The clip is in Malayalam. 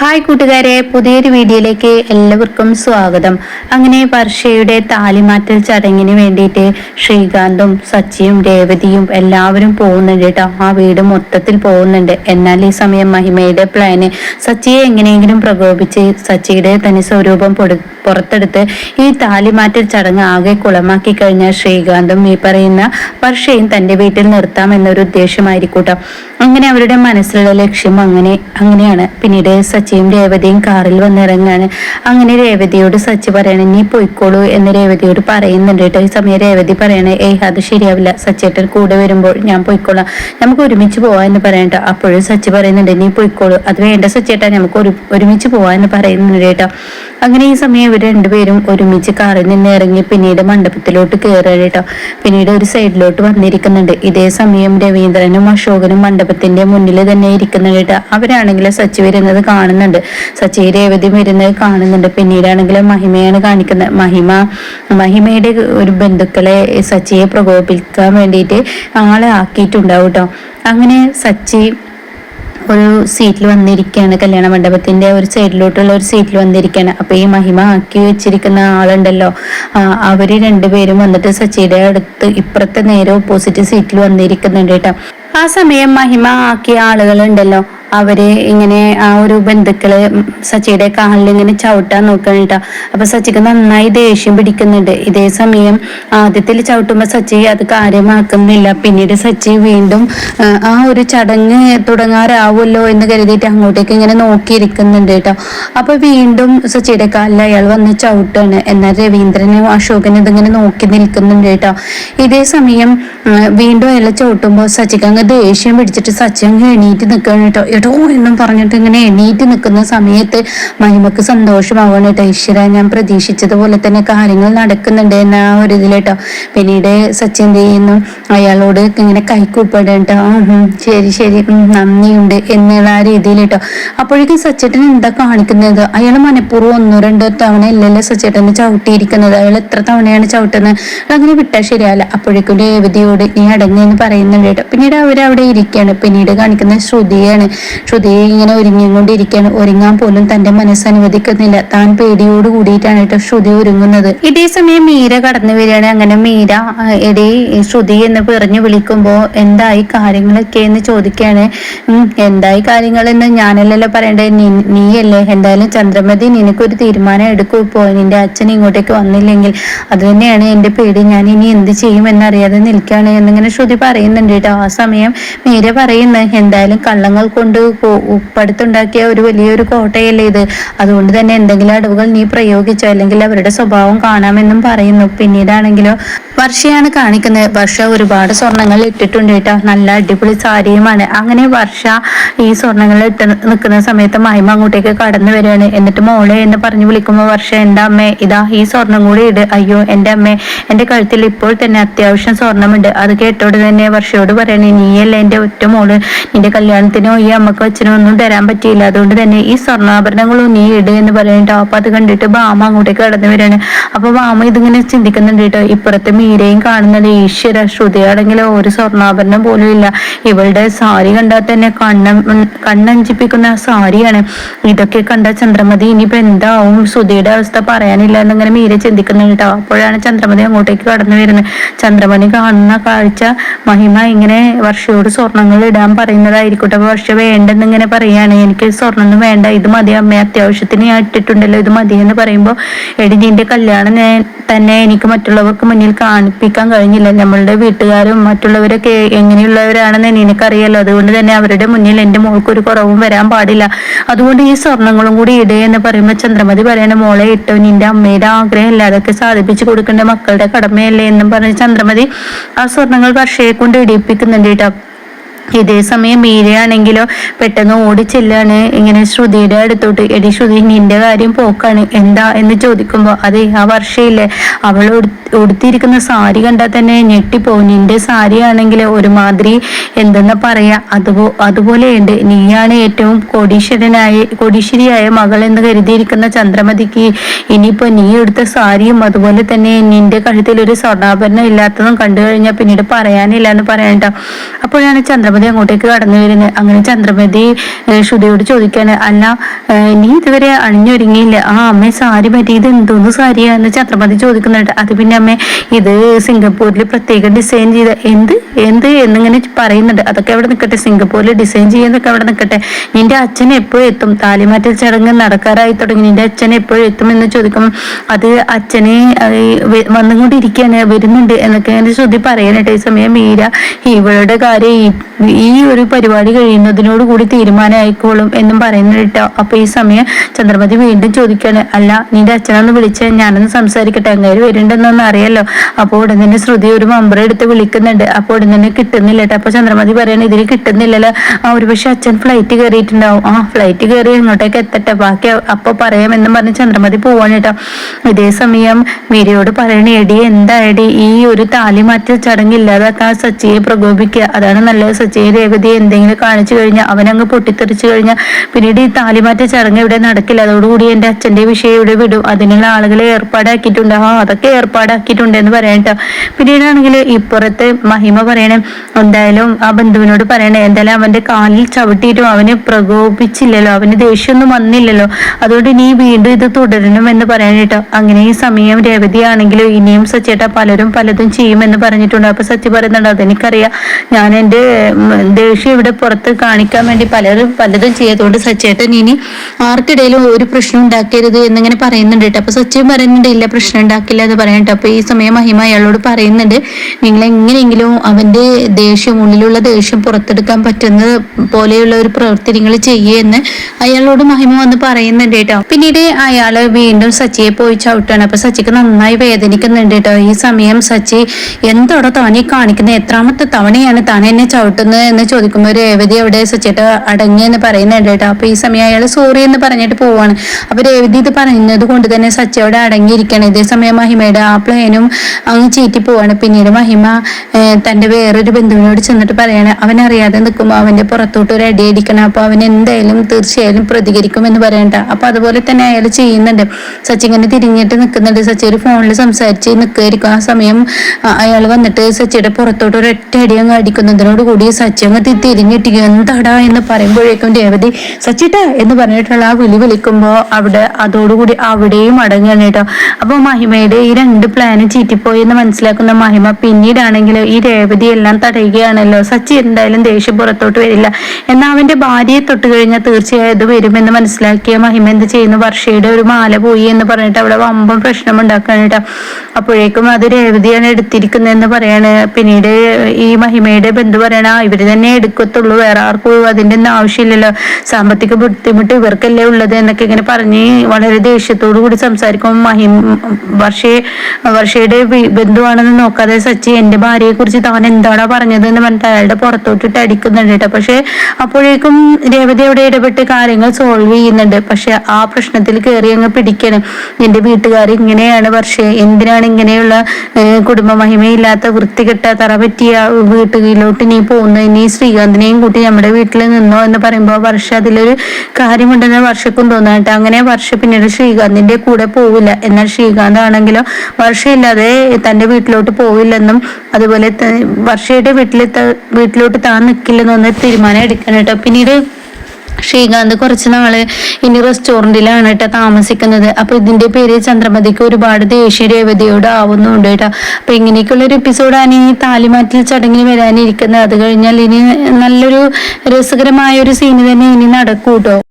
ഹായ് കൂട്ടുകാരെ പുതിയൊരു വീഡിയോയിലേക്ക് എല്ലാവർക്കും സ്വാഗതം. അങ്ങനെ വർഷയുടെ താലിമാറ്റൽ ചടങ്ങിന് വേണ്ടിയിട്ട് ശ്രീകാന്തും സച്ചിയും രേവതിയും എല്ലാവരും പോകുന്നുണ്ട് കേട്ടോ. ആ വീട് മൊത്തത്തിൽ പോകുന്നുണ്ട്. എന്നാൽ ഈ സമയം മഹിമയുടെ പ്ലാന് സച്ചിയെ എങ്ങനെയെങ്കിലും പ്രകോപിച്ച് സച്ചിയുടെ തനി സ്വരൂപം പുറത്തെടുത്ത് ഈ താലിമാറ്റൽ ചടങ്ങ് ആകെ കുളമാക്കി കഴിഞ്ഞ ശ്രീകാന്തും ഈ പറയുന്ന വർഷയും തന്റെ വീട്ടിൽ നിർത്താം എന്നൊരു ഉദ്ദേശമായിരിക്കൂട്ടോ അങ്ങനെ അവരുടെ മനസ്സിലുള്ള ലക്ഷ്യം അങ്ങനെ അങ്ങനെയാണ്. പിന്നീട് സച്ചിയും രേവതിയും കാറിൽ വന്നിറങ്ങാണ്. അങ്ങനെ രേവതിയോട് സച്ചി പറയണ നീ പോയിക്കോളൂ എന്ന് രേവതിയോട് പറയുന്നുണ്ട് കേട്ടോ. ഈ സമയം രേവതി പറയണ ഏയ് അത് ശരിയാവില്ല. സച്ചേട്ടൻ കൂടെ വരുമ്പോൾ ഞാൻ പോയിക്കോളാം. നമുക്ക് ഒരുമിച്ച് പോവാ എന്ന് പറയണ്ട അപ്പോഴും സച്ചി പറയുന്നുണ്ട് നീ പോയിക്കോളൂ. അത് വേണ്ട സച്ചേട്ടാ നമുക്ക് ഒരു ഒരുമിച്ച് പോവാ എന്ന് പറയുന്നുണ്ട് കേട്ടോ. അങ്ങനെ ഈ സമയം ഇവർ രണ്ടുപേരും ഒരുമിച്ച് കാറിൽ നിന്ന് ഇറങ്ങി പിന്നീട് മണ്ഡപത്തിലോട്ട് കയറുക കേട്ടോ. പിന്നീട് ഒരു സൈഡിലോട്ട് വന്നിരിക്കുന്നുണ്ട്. ഇതേ സമയം രവീന്ദ്രനും അശോകനും മണ്ഡപത്തിന്റെ മുന്നിൽ തന്നെ ഇരിക്കുന്നുണ്ട് കേട്ടോ. അവരാണെങ്കിൽ സച്ചി വരുന്നത് കാണുന്നുണ്ട് സച്ചി രേവതി വരുന്നത് കാണുന്നുണ്ട്. പിന്നീടാണെങ്കിൽ മഹിമയാണ് കാണിക്കുന്നത്. മഹിമ മഹിമയുടെ ഒരു ബന്ധുക്കളെ സച്ചിയെ പ്രകോപിപ്പിക്കാൻ വേണ്ടിയിട്ട് ആളെ ആക്കിയിട്ടുണ്ടാവും കേട്ടോ അങ്ങനെ സച്ചി ഒരു സീറ്റിൽ വന്നിരിക്കുകയാണ്. കല്യാണ മണ്ഡപത്തിന്റെ ഒരു സൈഡിലോട്ടുള്ള ഒരു സീറ്റിൽ വന്നിരിക്കുകയാണ്. അപ്പൊ ഈ മഹിമ ആക്കി വെച്ചിരിക്കുന്ന ആളുണ്ടല്ലോ. അവർ രണ്ടുപേരും വന്നിട്ട് സച്ചിയുടെ അടുത്ത് ഇപ്പുറത്തെ നേരെ ഓപ്പോസിറ്റ് സീറ്റിൽ വന്നിരിക്കുന്നുണ്ട് കേട്ടോ ആ സമയം മഹിമ ആക്കിയ ആളുകളുണ്ടല്ലോ. അവർ ഇങ്ങനെ ആ ഒരു ബന്ധുക്കൾ സച്ചിയുടെ കാലിൽ ഇങ്ങനെ ചവിട്ടാൻ നോക്കണിട്ട അപ്പൊ സച്ചിക്ക് നന്നായി ദേഷ്യം പിടിക്കുന്നുണ്ട്. ഇതേ സമയം ആദ്യത്തിൽ ചവിട്ടുമ്പോ സച്ചി അത് കാര്യമാക്കുന്നില്ല. പിന്നീട് സച്ചി വീണ്ടും ആ ഒരു ചടങ്ങ് തുടങ്ങാറാവുമല്ലോ എന്ന് കരുതിയിട്ട് അങ്ങോട്ടേക്ക് ഇങ്ങനെ നോക്കിയിരിക്കുന്നുണ്ട് കേട്ടോ അപ്പൊ വീണ്ടും സച്ചിയുടെ കാലിൽ അയാൾ വന്ന് ചവിട്ടാണ്. എന്നാൽ രവീന്ദ്രനും അശോകനും ഇതിങ്ങനെ നോക്കി നിൽക്കുന്നുണ്ട് കേട്ടോ ഇതേ സമയം വീണ്ടും അയാൾ ചവിട്ടുമ്പോൾ സച്ചിക്ക് അങ്ങ് ദേഷ്യം പിടിച്ചിട്ട് സച്ചി അങ്ങ് എണീറ്റ് നിൽക്കണം കേട്ടോ എടോ എന്നും പറഞ്ഞിട്ട് ഇങ്ങനെ എണീറ്റ് നിൽക്കുന്ന സമയത്ത് മഹിമക്ക് സന്തോഷമാവണം കേട്ടോ. ഈശ്വര ഞാൻ പ്രതീക്ഷിച്ചതുപോലെ തന്നെ കാര്യങ്ങൾ നടക്കുന്നുണ്ട് എന്ന ഒരു ഇതിലേട്ടോ പിന്നീട് സച്ചിൻ ചെയ്യുന്നു? അയാളോട് ഇങ്ങനെ കൈക്കൂപ്പടേട്ടോ ശരി ശരി നന്ദിയുണ്ട് എന്നുള്ള ആ രീതിയിൽ കേട്ടോ. അപ്പോഴേക്കും സച്ചേട്ടൻ എന്താ കാണിക്കുന്നത്? അയാൾ മനഃപൂർവം ഒന്നോ രണ്ടോ തവണ അല്ലല്ലോ സച്ചേട്ടനെ ചവിട്ടിയിരിക്കുന്നത്? അയാൾ എത്ര തവണയാണ് ചവിട്ടുന്നത്? അങ്ങനെ വിട്ടാൽ ശരിയല്ല അപ്പോഴേക്കും രേവതിയോട് നീ അടങ്ങെന്ന് പറയുന്നുണ്ട് കേട്ടോ. പിന്നീട് അവരവിടെ ഇരിക്കുകയാണ്. പിന്നീട് കാണിക്കുന്ന ശ്രുതിയാണ്. ശ്രുതി ഇങ്ങനെ ഒരുങ്ങിക്കൊണ്ടിരിക്കുകയാണ്. ഒരുങ്ങാൻ പോലും തന്റെ മനസ്സ് അനുവദിക്കുന്നില്ല. താൻ പേടിയോട് കൂടിയിട്ടാണ് കേട്ടോ ശ്രുതി ഒരുങ്ങുന്നത്. ഇതേ സമയം മീര കടന്നു വരികയാണ്. അങ്ങനെ മീര എടി ശ്രുതി എന്ന് പറഞ്ഞു വിളിക്കുമ്പോ എന്തായി കാര്യങ്ങളൊക്കെ എന്ന് ചോദിക്കുകയാണ്. എന്തായി കാര്യങ്ങൾ എന്ന് ഞാനല്ലല്ലോ പറയണ്ടേ? നീയല്ലേ? എന്തായാലും ചന്ദ്രമതി നിനക്കൊരു തീരുമാനം എടുക്കൂ ഇപ്പോ. നിന്റെ അച്ഛൻ ഇങ്ങോട്ടേക്ക് വന്നില്ലെങ്കിൽ അത് തന്നെയാണ് എന്റെ പേടി. ഞാൻ ഇനി എന്ത് ചെയ്യും എന്നറിയാതെ നിൽക്കുകയാണ്. എന്നിങ്ങനെ ശ്രുതി പറയുന്നുണ്ട് കേട്ടോ. ആ സമയം മീര പറയുന്നത് എന്തായാലും കള്ളങ്ങൾ കൊണ്ട് ഉപ്പടുത്തുണ്ടാക്കിയ ഒരു വലിയൊരു കോട്ടയല്ലേ ഇത്? അതുകൊണ്ട് തന്നെ എന്തെങ്കിലും അടവുകൾ നീ പ്രയോഗിച്ചോ? അല്ലെങ്കിൽ അവരുടെ സ്വഭാവം കാണാമെന്നും പറയുന്നു. പിന്നീടാണെങ്കിലോ വർഷയാണ് കാണിക്കുന്നത്. വർഷ ഒരുപാട് സ്വർണങ്ങൾ ഇട്ടിട്ടുണ്ട് കേട്ടോ. നല്ല അടിപൊളി സാരിയുമാണ്. അങ്ങനെ വർഷ ഈ സ്വർണങ്ങൾ ഇട്ട് നിൽക്കുന്ന സമയത്ത് മഹിമ അങ്ങോട്ടേക്ക് കടന്നു വരികയാണ്. എന്നിട്ട് മോളെ എന്ന് പറഞ്ഞു വിളിക്കുമ്പോൾ വർഷ എന്റെ അമ്മേ ഇതാ ഈ സ്വർണം കൂടി ഇട്. അയ്യോ എന്റെ അമ്മേ എന്റെ കഴുത്തിൽ ഇപ്പോൾ തന്നെ അത്യാവശ്യം സ്വർണമുണ്ട്. അത് കേട്ടോട് തന്നെ വർഷയോട് പറയണേ നീയല്ലേ എന്റെ ഒറ്റ മോൾ. നിന്റെ കല്യാണത്തിനോ ഈ അമ്മയ്ക്ക് അച്ഛനോ ഒന്നും തരാൻ പറ്റിയില്ല. അതുകൊണ്ട് തന്നെ ഈ സ്വർണാഭരണങ്ങളും നീ ഇട് എന്ന് പറയുന്നുണ്ടോ അപ്പൊ അത് കണ്ടിട്ട് ബാമ അങ്ങോട്ടേക്ക് കടന്നു വരികയാണ്. അപ്പൊ ബാമ ഇതിങ്ങനെ ചിന്തിക്കുന്നുണ്ട് കേട്ടോ. ഇപ്പുറത്തെ മീരയും കാണുന്നത് ഈശ്വര ശ്രുതിയാണെങ്കിലോ ഒരു സ്വർണാഭരണം പോലും ഇല്ല. ഇവളുടെ സാരി കണ്ടാൽ തന്നെ കണ്ണ കണ്ണഞ്ചിപ്പിക്കുന്ന സാരിയാണ്. ഇതൊക്കെ കണ്ട ചന്ദ്രമതി ഇനിയിപ്പോ എന്താവും? ശ്രുതിയുടെ അവസ്ഥ പറയാനില്ല എന്നിങ്ങനെ മീര ചിന്തിക്കുന്നുണ്ട് കേട്ടോ. അപ്പോഴാണ് ചന്ദ്രമതി അങ്ങോട്ടേക്ക് കടന്നു വരുന്നത്. ചന്ദ്രമണി കാണുന്ന കാഴ്ച മഹിമ ഇങ്ങനെ വർഷയോട് സ്വർണങ്ങൾ ഇടാൻ പറയുന്നതായിരിക്കട്ടെ. വർഷ വേണ്ടെന്ന് ഇങ്ങനെ പറയാണ്. എനിക്ക് സ്വർണൊന്നും വേണ്ട. ഇത് മതി അമ്മ. അത്യാവശ്യത്തിന് ഞാൻ ഇട്ടിട്ടുണ്ടല്ലോ. ഇത് മതി എന്ന് പറയുമ്പോൾ എടി നിന്റെ കല്യാണം തന്നെ എനിക്ക് മറ്റുള്ളവർക്ക് മുന്നിൽ കാണിപ്പിക്കാൻ കഴിഞ്ഞില്ല. നമ്മളുടെ വീട്ടുകാരും മറ്റുള്ളവരൊക്കെ എങ്ങനെയുള്ളവരാണെന്ന് നിനക്കറിയാലോ അതുകൊണ്ട് തന്നെ അവരുടെ മുന്നിൽ എന്റെ മോൾക്ക് ഒരു കുറവും വരാൻ പാടില്ല. അതുകൊണ്ട് ഈ സ്വർണങ്ങളും കൂടി ഇടേ എന്ന് പറയുമ്പോൾ ചന്ദ്രമതി പറയണ മോളെ ഇട്ടോ നിന്റെ അമ്മയുടെ ആഗ്രഹം ഇല്ല. അതൊക്കെ സാധിപ്പിച്ചു കൊടുക്കേണ്ട മക്കളുടെ കടമയല്ലേ? എന്നും പറഞ്ഞ് ചന്ദ്രമതി ആ സ്വർണങ്ങൾ വർഷയെ കൊണ്ട് ഇടിപ്പിക്കുന്നുണ്ട് കേട്ടോ. ഇതേ സമയം മീരയാണെങ്കിലോ പെട്ടെന്ന് ഓടിച്ചെല്ലാണ് ഇങ്ങനെ ശ്രുതിയുടെ അടുത്തോട്ട് എടി ശ്രുതി നിന്റെ കാര്യം പോക്കാണ്. എന്താ? എന്ന് ചോദിക്കുമ്പോൾ അതെ ആ വർഷയില്ലേ. അവൾ ഉടുത്തിരിക്കുന്ന സാരി കണ്ടാൽ തന്നെ ഞെട്ടിപ്പോവും. നിന്റെ സാരി ആണെങ്കിൽ ഒരുമാതിരി എന്തെന്ന് പറയാ. അതുപോ അതുപോലെയുണ്ട്. നീയാണ് ഏറ്റവും കോടീശ്വരനായ കോടീശ്വരിയായ മകൾ എന്ന് കരുതിയിരിക്കുന്ന ചന്ദ്രമതിക്ക് ഇനിയിപ്പോ നീ എടുത്ത സാരിയും അതുപോലെ തന്നെ നിന്റെ കഴുത്തിൽ ഒരു സ്വർണാഭരണം ഇല്ലാത്തതും കണ്ടു കഴിഞ്ഞാൽ പിന്നീട് പറയാനില്ല എന്ന് പറയണ്ട അപ്പോഴാണ് ചന്ദ്രമതി ചന്ദ്രമതി അങ്ങോട്ടേക്ക് കടന്നു വരുന്നത് അങ്ങനെ ചന്ദ്രമതി ശ്രുതിയോട് ചോദിക്കാണ് അല്ല നീ ഇതുവരെ അണിഞ്ഞൊരുങ്ങിയില്ല. ആ അമ്മ സാരി പറ്റി ഇത് എന്തോന്ന് സാരിയാന്ന് ചന്ദ്രമതി ചോദിക്കുന്നുണ്ട്. അത് പിന്നെ അമ്മ ഇത് സിംഗപ്പൂരിൽ പ്രത്യേകം ഡിസൈൻ ചെയ്ത എന്ത്? എന്ത്? എന്നിങ്ങനെ പറയുന്നുണ്ട്. അതൊക്കെ അവിടെ നിൽക്കട്ടെ സിംഗപ്പൂരിൽ ഡിസൈൻ ചെയ്യുന്നതൊക്കെ അവിടെ നിൽക്കട്ടെ നിന്റെ അച്ഛൻ എപ്പോഴും എത്തും. താലിമാറ്റൽ ചടങ്ങ് നടക്കാറായി തുടങ്ങി. നിന്റെ അച്ഛൻ എപ്പോഴും എത്തും എന്ന് ചോദിക്കും. അത് അച്ഛനെ വന്നുകൊണ്ടിരിക്കുകയാണ് വരുന്നുണ്ട് എന്നൊക്കെ അങ്ങനെ ശ്രുതി പറയാനായിട്ട് ഈ സമയം മീര ഇവളുടെ കാര്യം ഈ- ഒരു പരിപാടി കഴിയുന്നതിനോട് കൂടി തീരുമാനമായിക്കോളും എന്നും പറയുന്നു കേട്ടോ. അപ്പൊ ഈ സമയം ചന്ദ്രമതി വീണ്ടും ചോദിക്കാണ് അല്ല നിന്റെ അച്ഛനൊന്ന് വിളിച്ച് ഞാനൊന്ന് സംസാരിക്കട്ടെ? അങ്ങേര് വരുന്നുണ്ടെന്നൊന്നും അറിയാലോ? അപ്പോൾ ഉടൻ തന്നെ ശ്രുതി ഒരു മമ്പറ എടുത്ത് വിളിക്കുന്നുണ്ട്. അപ്പോൾ ഉടൻ തന്നെ കിട്ടുന്നില്ല കേട്ടോ. അപ്പൊ ചന്ദ്രമതി പറയാണ് ഇതിന് കിട്ടുന്നില്ലല്ലോ. ആ ഒരു പക്ഷെ അച്ഛൻ ഫ്ലൈറ്റ് കയറിയിട്ടുണ്ടാവും. ആ ഫ്ലൈറ്റ് കയറി അങ്ങോട്ടേക്ക് എത്തട്ടെ? ബാക്കി അപ്പൊ പറയാമെന്നും പറഞ്ഞ് ചന്ദ്രമതി പോവാണ് കേട്ടോ. ഇതേ സമയം മീരയോട് പറയണ എടി എന്താ എടി? ഈ ഒരു താലി മാറ്റ ചടങ്ങ് ഇല്ലാതാക്കാൻ സച്ചിയെ പ്രകോപിക്കുക. അതാണ് നല്ലത് സച്ചിയെ രേവതിയെ എന്തെങ്കിലും കാണിച്ചു കഴിഞ്ഞാൽ അവനങ്ങ് പൊട്ടിത്തെറിച്ചു കഴിഞ്ഞാൽ പിന്നീട് ഈ താലിമാറ്റ ചടങ്ങ് ഇവിടെ നടക്കില്ല. അതോടുകൂടി എന്റെ അച്ഛന്റെ വിഷയം ഇവിടെ വിടും. അതിനുള്ള ആളുകളെ ഏർപ്പാടാക്കിയിട്ടുണ്ട്. ആ അതൊക്കെ ഏർപ്പാടാക്കിയിട്ടുണ്ട് എന്ന് പറയട്ടോ പിന്നീടാണെങ്കിൽ ഇപ്പുറത്തെ മഹിമ പറയണേ എന്തായാലും ആ ബന്ധുവിനോട് പറയണേ എന്തായാലും അവന്റെ കാലിൽ ചവിട്ടിയിട്ടും അവനെ പ്രകോപിച്ചില്ലല്ലോ. അവന് ദേഷ്യമൊന്നും വന്നില്ലല്ലോ. അതുകൊണ്ട് നീ വീണ്ടും ഇത് തുടരണം എന്ന് പറയാനേട്ടോ അങ്ങനെ ഈ സമയം രേവതി ആണെങ്കിലും ഇനിയും സച്ചേട്ട പലരും പലതും ചെയ്യുമെന്ന് പറഞ്ഞിട്ടുണ്ട്. അപ്പൊ സച്ചി പറയുന്നുണ്ട് അതെനിക്കറിയാം. ഞാൻ എന്റെ ഉം, ദേഷ്യം ഇവിടെ പുറത്ത് കാണിക്കാൻ വേണ്ടി പലരും പലതും ചെയ്തുകൊണ്ട് സച്ചേട്ടൻ ഇനി ആർക്കിടയിലും ഒരു പ്രശ്നം ഉണ്ടാക്കരുത് എന്നിങ്ങനെ പറയുന്നുണ്ട് കേട്ടോ. അപ്പൊ സച്ചിൻ പറയുന്നുണ്ട് ഇല്ല പ്രശ്നം ഉണ്ടാക്കില്ല എന്ന് പറയണ്ട അപ്പൊ ഈ സമയം മഹിമ അയാളോട് പറയുന്നുണ്ട് നിങ്ങൾ എങ്ങനെയെങ്കിലും അവന്റെ ദേഷ്യം ഉള്ളിലുള്ള ദേഷ്യം പുറത്തെടുക്കാൻ പറ്റുന്ന പോലെയുള്ള ഒരു പ്രവൃത്തി നിങ്ങൾ ചെയ്യുമെന്ന് അയാളോട് മഹിമ വന്ന് പറയുന്നുണ്ട് കേട്ടോ. പിന്നീട് അയാൾ വീണ്ടും സച്ചിയെ പോയി ചവിട്ടാണ് അപ്പൊ സച്ചിക്ക് നന്നായി വേദനിക്കുന്നുണ്ട് കേട്ടോ. ഈ സമയം സച്ചി എന്തോടെ താനീ കാണിക്കുന്നത് എത്രാമത്തെ തവണയാണ് താൻ എന്നെ ചവിട്ടുന്നത്? എന്ന് ചോദിക്കുമ്പോൾ രേവതി അവിടെ സച്ചിട്ട് അടങ്ങി എന്ന് പറയുന്നുണ്ട് കേട്ടോ. അപ്പൊ ഈ സമയം അയാൾ സോറി എന്ന് പറഞ്ഞിട്ട് പോവാണ്. അപ്പൊ രേവതി ഇത് പറയുന്നത് കൊണ്ട് തന്നെ സച്ചി അവിടെ അടങ്ങിയിരിക്കണം. ഇതേ സമയം മഹിമയുടെ ആ പ്ലേനും അങ്ങ് ചീറ്റി പോവാണ്. പിന്നീട് മഹിമ തന്റെ വേറൊരു ബന്ധുവിനോട് ചെന്നിട്ട് പറയാണ് അവൻ അറിയാതെ നിൽക്കുമ്പോൾ അവന്റെ പുറത്തോട്ട് ഒരു അടി അടിക്കണം അപ്പൊ അവൻ എന്തായാലും തീർച്ചയായും പ്രതികരിക്കും എന്ന് പറയണ്ട. അപ്പൊ അതുപോലെ തന്നെ അയാൾ ചെയ്യുന്നുണ്ട്. സച്ചി ഇങ്ങനെ തിരിഞ്ഞിട്ട് നിൽക്കുന്നുണ്ട്. സച്ചി ഒരു ഫോണിൽ സംസാരിച്ച് നിൽക്കുകയായിരിക്കും ആ സമയം അയാൾ വന്നിട്ട് സച്ചിയുടെ പുറത്തോട്ട് ഒരു ഒറ്റ അടി അങ്ങ് അടിക്കുന്നതിനോട് കൂടി സച്ചി തിരിഞ്ഞിട്ട് എന്തടാ എന്ന് പറയുമ്പോഴേക്കും രേവതി സച്ചിട്ട എന്ന് പറഞ്ഞിട്ടുള്ള ആ വിളി വിളിക്കുമ്പോ അവിടെ അതോടുകൂടി അവിടെയും അടങ്ങുകയാണ് കേട്ടോ. അപ്പൊ മഹിമയുടെ ഈ രണ്ട് പ്ലാനും ചീറ്റിപ്പോയി എന്ന് മനസ്സിലാക്കുന്ന മഹിമ പിന്നീടാണെങ്കിൽ ഈ രേവതി എല്ലാം തടയുകയാണല്ലോ. സച്ചി എന്തായാലും ദേഷ്യം പുറത്തോട്ട് വരില്ല. എന്നാൽ അവന്റെ ഭാര്യയെ തൊട്ട് കഴിഞ്ഞാൽ തീർച്ചയായും ഇത് വരുമെന്ന് മനസ്സിലാക്കിയ മഹിമ എന്ത് ചെയ്യുന്നു? വർഷയുടെ ഒരു മാല പോയി എന്ന് പറഞ്ഞിട്ട് അവിടെ വമ്പം പ്രശ്നം ഉണ്ടാക്കുകയാണ് കേട്ടോ. അപ്പോഴേക്കും അത് രേവതിയാണ് എടുത്തിരിക്കുന്നതെന്ന് പറയാണ്. പിന്നീട് ഈ മഹിമയുടെ ബന്ധു പറയണ ഇവർ തന്നെ എടുക്കത്തുള്ളൂ. വേറെ ആർക്കും അതിന്റെ ഒന്നും ആവശ്യമില്ലല്ലോ. സാമ്പത്തിക ബുദ്ധിമുട്ട് ഇവർക്കല്ലേ ഉള്ളത് എന്നൊക്കെ ഇങ്ങനെ പറഞ്ഞ് വളരെ ദേഷ്യത്തോടു കൂടി സംസാരിക്കും മഹിം വർഷയെ വർഷയുടെ ബന്ധുവാണെന്ന് നോക്കാതെ സച്ചി എന്റെ ഭാര്യയെ കുറിച്ച് താൻ എന്താണോ പറഞ്ഞത് എന്ന് പറഞ്ഞിട്ട് അയാളുടെ പുറത്തോട്ടിട്ട് അടിക്കുന്നുണ്ട് കേട്ടോ. പക്ഷെ അപ്പോഴേക്കും രേവതി അവിടെ ഇടപെട്ട് കാര്യങ്ങൾ സോൾവ് ചെയ്യുന്നുണ്ട്. പക്ഷെ ആ പ്രശ്നത്തിൽ കയറി അങ്ങ് പിടിക്കണം. എന്റെ വീട്ടുകാർ ഇങ്ങനെയാണ് പക്ഷേ എന്തിനാണ് ഇങ്ങനെയുള്ള കുടുംബ മഹിമയില്ലാത്ത വൃത്തികെട്ട തറ പറ്റിയ വീട്ടിലോട്ട് നീ പോകുന്നത്? നീ ശ്രീകാന്തിനെയും കൂട്ടി നമ്മുടെ വീട്ടിൽ നിന്നോ എന്ന് പറയുമ്പോൾ വർഷ അതിലൊരു കാര്യമുണ്ടെന്ന് വർഷക്കും തോന്നാട്ടെ അങ്ങനെ വർഷ പിന്നീട് ശ്രീകാന്തിന്റെ കൂടെ പോവില്ല. എന്നാൽ ശ്രീകാന്ത് ആണെങ്കിലോ വർഷയില്ലാതെ തന്റെ വീട്ടിലോട്ട് പോവില്ലെന്നും അതുപോലെ വർഷയുടെ വീട്ടിൽ വീട്ടിലോട്ട് താൻ നിൽക്കില്ലെന്നൊന്ന് തീരുമാനം എടുക്കണം കേട്ടോ പിന്നീട് ശ്രീകാന്ത് കുറച്ച് നാൾ ഇനി റെസ്റ്റോറന്റിലാണ് കേട്ടോ താമസിക്കുന്നത്. അപ്പൊ ഇതിന്റെ പേര് ചന്ദ്രമതിക്ക് ഒരുപാട് ദേഷ്യ രേവതിയോട് ആവുന്നുണ്ട് കേട്ടോ അപ്പൊ ഇങ്ങനെയൊക്കെയുള്ള ഒരു എപ്പിസോഡാണ് ഈ താലിമാറ്റിൽ ചടങ്ങിന് വരാനിരിക്കുന്നത്. അത് കഴിഞ്ഞാൽ ഇനി നല്ലൊരു രസകരമായ ഒരു സീന് തന്നെ ഇനി നടക്കൂട്ടോ.